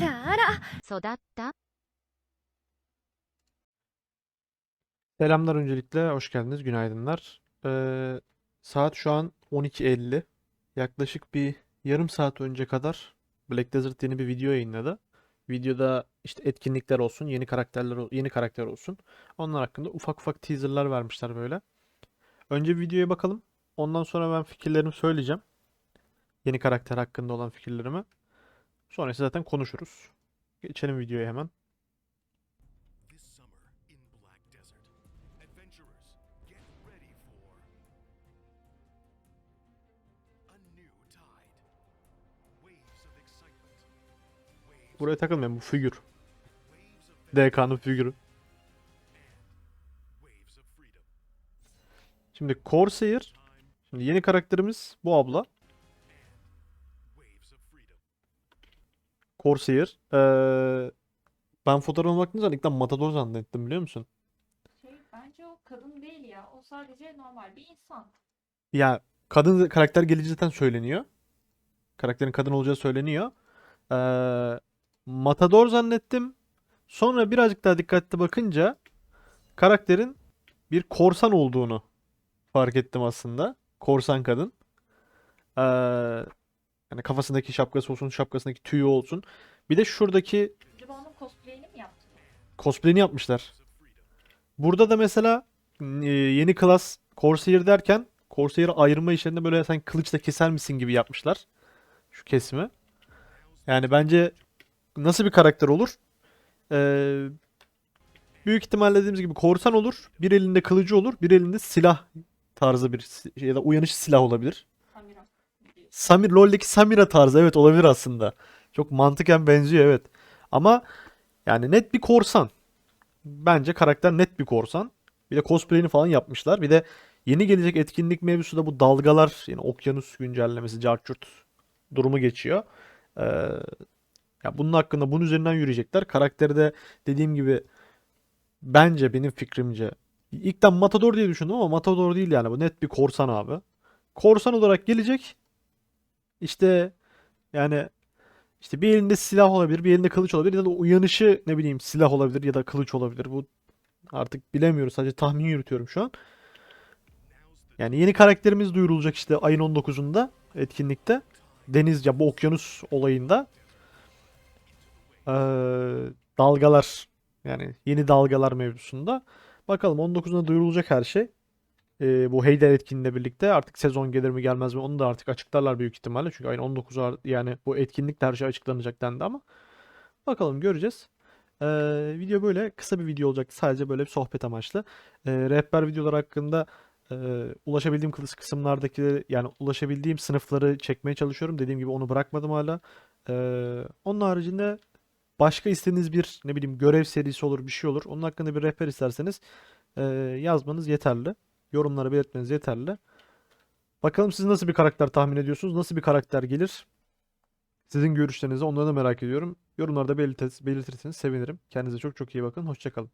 らあら育った。 Selamlar öncelikle, hoş geldiniz, günaydınlar. Ee, saat şu an 12.50. Yaklaşık bir yarım saat önce kadar Black Desert yeni bir video yayınladı. Videoda işte etkinlikler olsun, yeni karakterler ol- yeni karakter olsun. Onlar hakkında ufak ufak teaserlar vermişler böyle. Önce bir videoya bakalım. Ondan sonra ben fikirlerimi söyleyeceğim. Yeni karakter hakkında olan fikirlerimi. Sonrası zaten konuşuruz. Geçelim videoya hemen. Buraya takılmayın bu figür. DK'nın figürü. Şimdi Corsair. Şimdi yeni karakterimiz bu abla. Corsair. Ee, ben fotoğrafına baktığım zaman ilk Matador zannettim biliyor musun? Şey, bence o kadın değil ya. O sadece normal bir insan. Ya kadın karakter geleceği zaten söyleniyor. Karakterin kadın olacağı söyleniyor. Ee, Matador zannettim. Sonra birazcık daha dikkatli bakınca karakterin bir korsan olduğunu fark ettim aslında. Korsan kadın. Ee, yani kafasındaki şapkası olsun, şapkasındaki tüyü olsun. Bir de şuradaki Acaba onun cosplay'ini mi yaptı? cosplay'ini yapmışlar. Burada da mesela e, yeni klas Corsair derken Corsair'ı ayırma işlerinde böyle sen kılıçla keser misin gibi yapmışlar. Şu kesimi. Yani bence nasıl bir karakter olur? Ee, büyük ihtimalle dediğimiz gibi korsan olur. Bir elinde kılıcı olur. Bir elinde silah tarzı bir si- ya da uyanış silah olabilir. Samir, LoL'deki Samira tarzı evet olabilir aslında. Çok mantıken benziyor evet. Ama yani net bir korsan. Bence karakter net bir korsan. Bir de cosplay'ini falan yapmışlar. Bir de yeni gelecek etkinlik mevzusu da bu dalgalar, yani okyanus güncellemesi, carçurt durumu geçiyor. Ee, ya bunun hakkında bunun üzerinden yürüyecekler. Karakteri de dediğim gibi bence benim fikrimce ilkten Matador diye düşündüm ama Matador değil yani bu net bir korsan abi. Korsan olarak gelecek. İşte yani işte bir elinde silah olabilir, bir elinde kılıç olabilir ya da uyanışı ne bileyim silah olabilir ya da kılıç olabilir. Bu artık bilemiyoruz. Sadece tahmin yürütüyorum şu an. Yani yeni karakterimiz duyurulacak işte ayın 19'unda etkinlikte. Deniz ya bu okyanus olayında. Ee, dalgalar yani yeni dalgalar mevzusunda. Bakalım 19'unda duyurulacak her şey. Ee, bu Heyday etkinliğiyle birlikte artık sezon gelir mi gelmez mi onu da artık açıklarlar büyük ihtimalle. Çünkü ayın 19'u ar- yani bu etkinlikte her şey açıklanacak dendi ama. Bakalım göreceğiz. Ee, video böyle kısa bir video olacak. Sadece böyle bir sohbet amaçlı. Ee, rehber videolar hakkında e, ulaşabildiğim kıs- kısımlardaki yani ulaşabildiğim sınıfları çekmeye çalışıyorum. Dediğim gibi onu bırakmadım hala. Ee, onun haricinde başka istediğiniz bir ne bileyim görev serisi olur bir şey olur. Onun hakkında bir rehber isterseniz e, yazmanız yeterli. Yorumlara belirtmeniz yeterli. Bakalım siz nasıl bir karakter tahmin ediyorsunuz? Nasıl bir karakter gelir? Sizin görüşlerinizi onları da merak ediyorum. Yorumlarda belirtir- belirtirseniz sevinirim. Kendinize çok çok iyi bakın. Hoşça kalın.